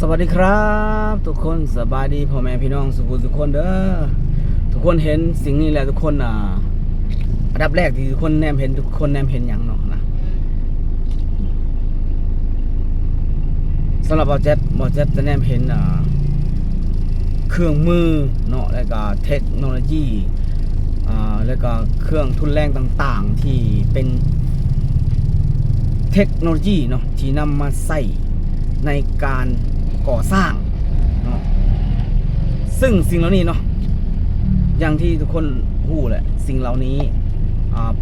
สวัสดีครับ ทุกคนสบายดีพ่อแม่พี่น้องสุขุมทุกคนเด้อทุกคนเห็นสิ่งนี้แหล้วทุกคนอ่าอันดับแรกที่ทุกคนแนมเห็นทุกคนแนมเห็นอย่างเนาะนะสำหรับบอเจ็ตบอเจ็ตจะแนมเห็นอ่าเครื่องมือเนาะแล้วก็เทคโนโลยีอ่าแล้วก็เครื่องทุนแรงต่างๆ ที่เป็นเทคโนโลยีเนาะที่นำมาใส่ในการ ก่อสร้างเนาะซึ่งสิ่งเหล่านี้เนาะอย่างที่ทุกคนรู้แหละสิ่งเหล่านี้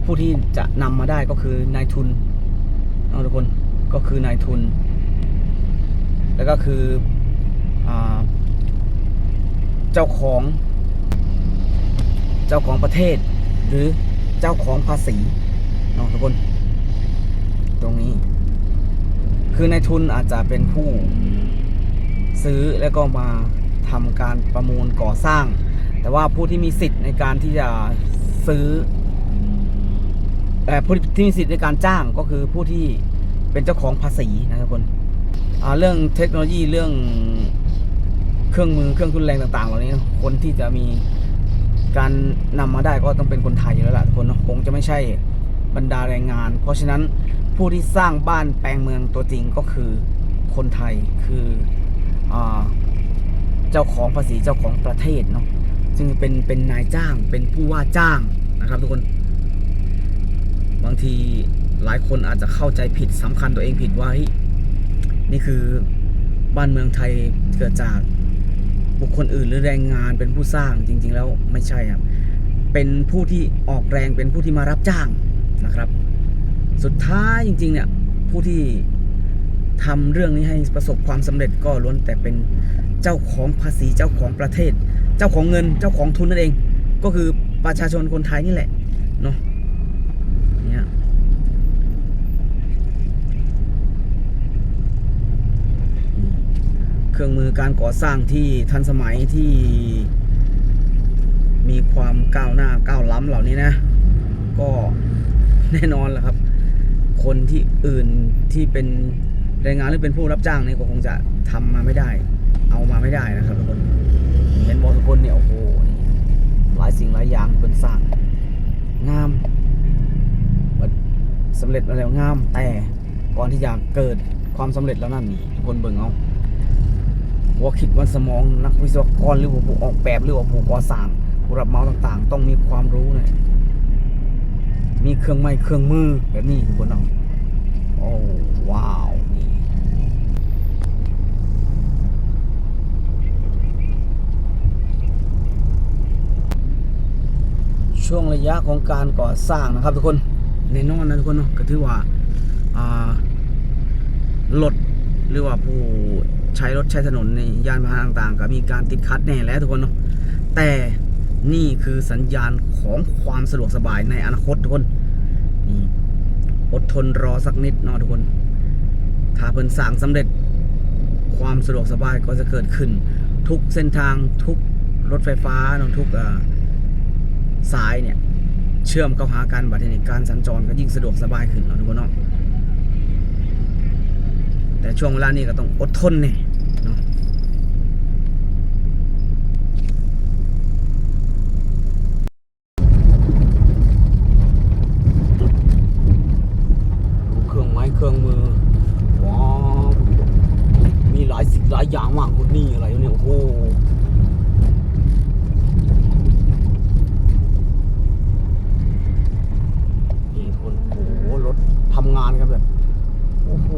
ผู้ที่จะนำมาได้ก็คือนายทุนเนาะทุกคนก็คือนายทุน แล้วก็คืออเจ้าของ เจ้าของประเทศ หรือเจ้าของภาษีเนาะทุกคน ตรงนี้ คือนายทุนอาจจะเป็นผู้ ซื้อแล้วก็มาทำการประมูลก่อสร้าง แต่ว่าผู้ที่มีสิทธิ์ในการที่จะซื้อเอ่ผู้ที่มีสิทธิ์ในการจ้างก็คือผู้ที่เป็นเจ้าของภาษีนะทุกคนเรื่องเทคโนโลยีเรื่องเครื่องมือเครื่องทุนแรงต่างๆ เหล่านี้คนที่จะมีการนำมาได้ก็ต้องเป็นคนไทยอยู่แล้วล่ะทุกคนเนอะคงจะไม่ใช่บรรดาแรงงาน เพราะฉะนั้นผู้ที่สร้างบ้านแปลงเมืองตัวจริงก็คือคนไทยคือ เจ้าของภาษีเจ้าของประเทศเนาะซึ่งเป็นเป็นนายจ้างเป็นผู้ว่าจ้างนะครับ ทุกคน บางทีหลายคนอาจจะเข้าใจผิดสำคัญตัวเองผิดว่านี่คือบ้านเมืองไทยเกิดจากบุคคลอื่นหรือแรงงานเป็นผู้สร้างจริง ๆ แล้วไม่ใช่ครับ เป็นผู้ที่ออกแรงเป็นผู้ที่มารับจ้างนะครับ สุดท้ายจริง ๆ เนี่ย ผู้ที่ ทำเรื่องนี้ให้ประสบความสำเร็จก็ล้วนแต่เป็นเจ้าของภาษีเจ้าของประเทศ เจ้าของเงินเจ้าของทุนนั่นเอง ก็คือประชาชนคนไทยนี่แหละเนาะเนี่ยเครื่องมือการก่อสร้างที่ทันสมัยที่มีความก้าวหน้าก้าวล้ำเหล่านี้นะ ก็แน่นอนแหละครับ คนที่อื่นที่เป็น แรงงานหรือเป็นผู้รับจ้างนี่ก็คงจะทำมาไม่ได้ เอามาไม่ได้นะครับทุกคนเห็นบอทุกคนเนี่ยโอ้โหหลายสิ่งหลายอย่างเป็นสร้างงามบัดสำเร็จมาแล้วงาม แต่ก่อนที่จะเกิดความสำเร็จแล้วนั่นนี่ทุกคนเบิ่งเอาหัวคิดวันสมองนักวิศวกรหรือว่าผู้ออกแบบหรือว่าผู้ก่อสร้างผู้รับเหมาต่างๆ ต้องมีความรู้เนี่ยมีเครื่องไม้เครื่องมือแบบนี้ทุกคนเอาโอ้ว้าวนี่ ช่วงระยะของการก่อสร้างนะครับทุกคนแน่นอนนะทุกคนเนาะก็ถือว่าอ่ารถหรือว่าผู้ใช้รถใช้ถนนในยานพาหนะต่างๆ ก็มีการติดขัดแน่แล้วทุกคนเนาะแต่นี่คือสัญญาณของความสะดวกสบายในอนาคตทุกคนนี่อดทนรอสักนิดเนาะทุกคน ถ้าเพิ่นสร้างสำเร็จความสะดวกสบายก็จะเกิดขึ้น ทุกเส้นทางทุกรถไฟฟ้าทุก เอ่อสายเนี่ยเชื่อมเข้าหากันบัดนี้การสัญจรก็ยิ่งสะดวกสบายขึ้นเนาะทุกคนเนาะแต่ช่วงเวลานี้ก็ต้องอดทนเนี่ยเนาะเครื่องไม้เครื่องมือว้าวมีหลายสิ่งหลายอย่างมากคนนี่อะไรเนี่ยโอ้โห นี่ทุกคน โอ้โห ร ถทำงานกันแบบโอ้โห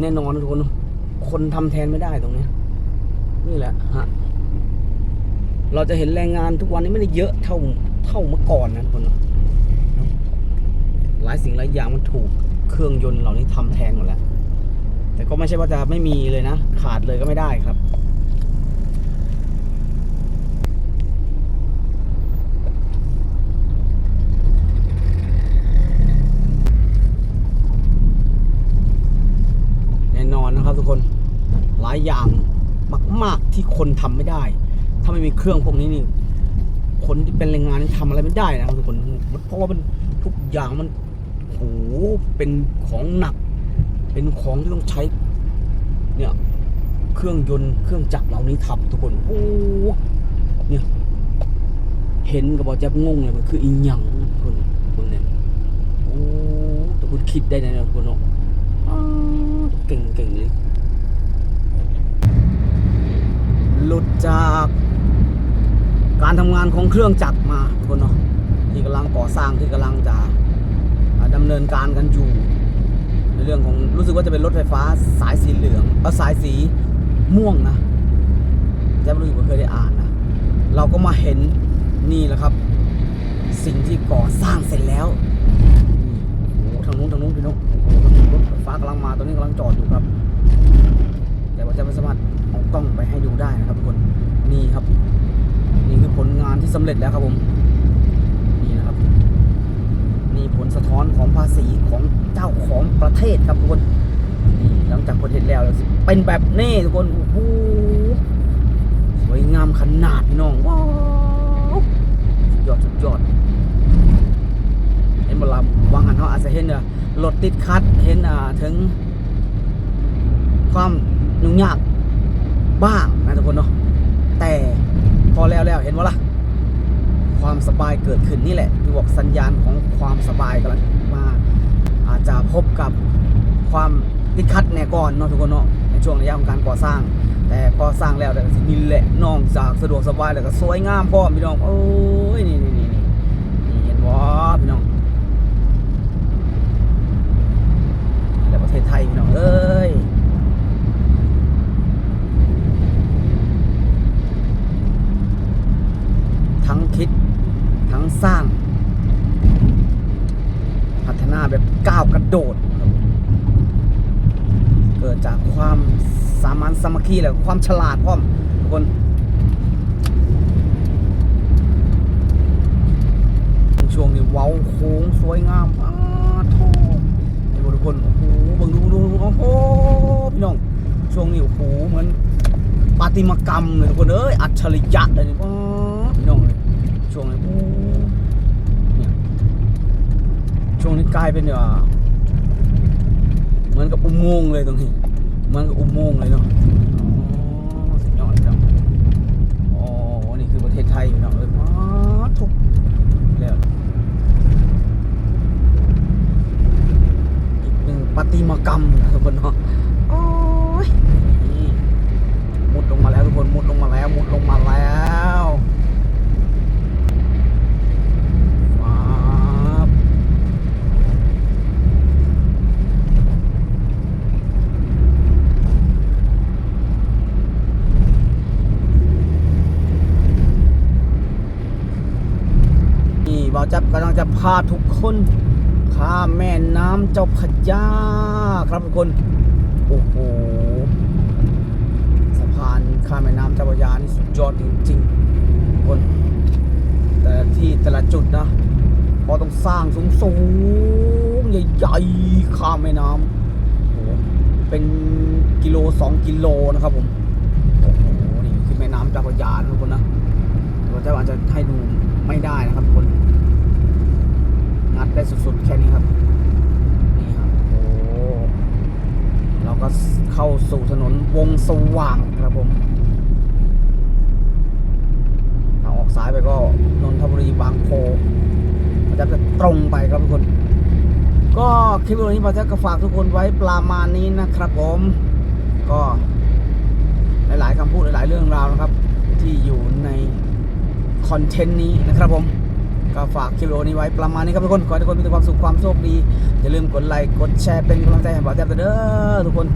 แน่นอนทุกคนคนทำแทนไม่ได้ตรงนี้นี่แหละฮะเราจะเห็นแรงงานทุกวันนี้ไม่ได้เยอะเท่าเท่าเมื่อก่อนนะคนหลายสิ่งหลายอย่างมันถูกเครื่องยนต์เหล่านี้ทำแทนหมดแล้วแต่ก็ไม่ใช่ว่าจะไม่มีเลยนะ ขาดเลยก็ไม่ได้ครับ แน่นอนนะครับทุกคน หลายอย่างมาก ๆที่คนทำไม่ได้ ถ้าไม่มีเครื่องพวกนี้นี่ คนที่เป็นแรงงานนี่ทำอะไรไม่ได้นะครับทุกคนเพราะว่ามันทุกอย่างมันโหเป็นของหนัก เป็นของที่ต้องใช้ เนี่ยเครื่องยนต์เครื่องจักรเหล่านี้ทำทุกคนโอ้เนี่ยเห็นก็บอกจะงงเลยมันคืออีหยังทุกคนเบิ่งเนี่ยโอ้ทุกคนคิดได้นะทุกคนเนาะอ้าวเก่งเก่งเลย หลุดจากการทำงานของเครื่องจักรมาทุกคนเนาะที่กำลังก่อสร้างที่กำลังจะอ่าดำเนินการกันอยู่ ในเรื่องของรู้สึกว่าจะเป็นรถไฟฟ้าสายสีเหลืองเอาสายสีม่วงนะจะไม่รู้สึกว่าเคยได้อ่านนะเราก็มาเห็นนี่แหละครับ ร็จแล้วครับผม นี่นะครับ นี่ผลสะท้อนของภาษีของเจ้าของประเทศครับทุกคน นี่หลังจากประเทศแล้วแล้วสิเป็นแบบนี้ทุกคนโอ้โหสวยงามขนาดพี่น้องว้าวสุดยอดสุดยอดเห็นบลาวางหันเขาอาจจะเห็นเนอะรถติดคัดเห็นอ่าถึง ความยุ่งยากบ้างนะทุกคนเนาะแต่พอแล้วแล้วเห็นว่าล่ะ ความสบายเกิดขึ้นนี่แหละที่บอกสัญญาณของความสบายกำลังมาอาจจะพบกับความติดขัดแน่ก่อนเนาะทุกคนเนาะในช่วงระยะของการก่อสร้าง แต่พอสร้างแล้วแต่สินี่แหละน้องจากสะดวกสบายแล้วก็สวยงามพร้อมพี่น้องโอ้ยนี่นี่นี่นี่นี่เห็นว่าพี่น้องแล้วประเทศไทยพี่น้องเอ้ยทั้งคิด งสร้าง พัฒนาแบบก้าวกระโดด เกิดจากความสามัญสามัคคีและความฉลาดพร้อมทุกคนช่วงนี้เว้าโค้งสวยงามอ้าโถเห็นบ่ทุกคนโอ้โหบิ่งดูดูดูโอ้โหพี่น้องช่วงนี้โอ้โหเหมือนปาฏิมากรรมเลยทุกคนเอ้ยอัจฉริยะเลยพี่น้องเลยช่วงนี้โอ้เนี่ย ช่วงนี้กลายเป็นเนี่ยเหมือนกับอุโมงค์เลยตรงนี้เหมือนกับอุโมงค์เลยเนาะอ๋อสุดยอดพี่น้องอ๋อนี่คือประเทศไทยอยู่น้องเอ้ยว้าทุกแล้วอีกหนึ่งปฏิมากรรมนะทุกคนเนาะโอ้ยนี่มุดลงมาแล้วทุกคนมุดลงมาแล้วมุดลงมาแล้วว้าวนี่บ่าว จับกำลังจะพาทุกคนข้ามแม่น้ำเจ้าพระยาครับทุกคน โอ้โหสะพานข้ามแม่น้ำเจ้าพระยานี่สุดยอดจริงๆทุกคน แต่ที่แต่ละจุดนะพอต้องสร้างสูงสูงๆใหญ่ๆข้ามแม่น้ำโอ้เป็นกิโลสองกิโลนะครับผมโอ้โหนี่คือแม่น้ำเจ้าพระยานทุกคนนะเราจะอาจจะให้ดูไม่ได้นะครับทุกคน งัดได้สุดๆแค่นี้ครับ นี่ครับ โอ้เราก็เข้าสู่ถนนวงสว่างครับผมทางออกซ้ายไปก็นนทบุรีบางโพมันจะตรงไปครับทุกคน ก็คลิปวิดีโอนี้เราจะฝากทุกคนไว้ประมาณนี้นะครับผม ก็หลายๆคำพูดหลายๆเรื่องราวนะครับ ที่อยู่ในคอนเทนต์นี้นะครับผม ก็ฝากคลิปวิดีโอนี้ไว้ประมาณนี้ครับทุกคน ขอให้ทุกคนมีแต่ความสุขความโชคดี อย่าลืมกดไลค์กดแชร์เป็นกำลังใจให้บ่าวแจ๊บเด้อทุกคน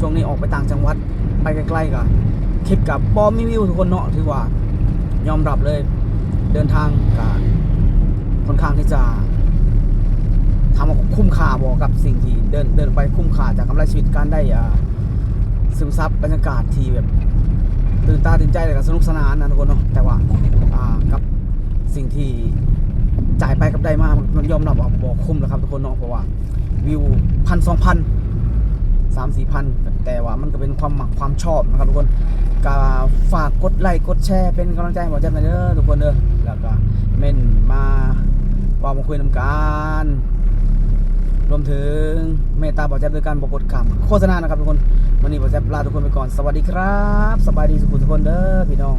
ช่วงนี้ออกไปต่างจังหวัดไปใกล้ๆกับคลิปกับบอมมิวิวทุกคนเนาะถือว่ายอมรับเลยเดินทางกับค่อนข้างที่จะทำคุ้มค่าบอกกับสิ่งที่เดินเดินไปคุ้มค่าจากกำไรชีวิตการได้อ่าซึมซับบรรยากาศที่แบบตื่นตาตื่นใจเลยกับสนุกสนานนะทุกคนเนาะแต่ว่าอ่ากับสิ่งที่ จ่ายไปกับได้มากมันยอมรับบอกคุ้มแล้วครับทุกคนเนาะเพราะว่า วิวพันสองพันสามสี่พันแต่ว่ามันก็เป็นความหมักความชอบนะครับทุกคนก็ฝากกดไลค์กดแชร์เป็นกำลังใจให้หมอแจ๊บหน่อยเด้อทุกคนเด้อแล้วก็เม่นมาว่ามาคุยนำกันรวมถึงเมตตาบอแจ๊บด้วยการบอกกดคำโฆษณานะครับทุกคนวันนี้บอแจ๊บลาทุกคนไปก่อนสวัสดีครับ สบายดีสุขุทุกคนเด้อพี่น้อง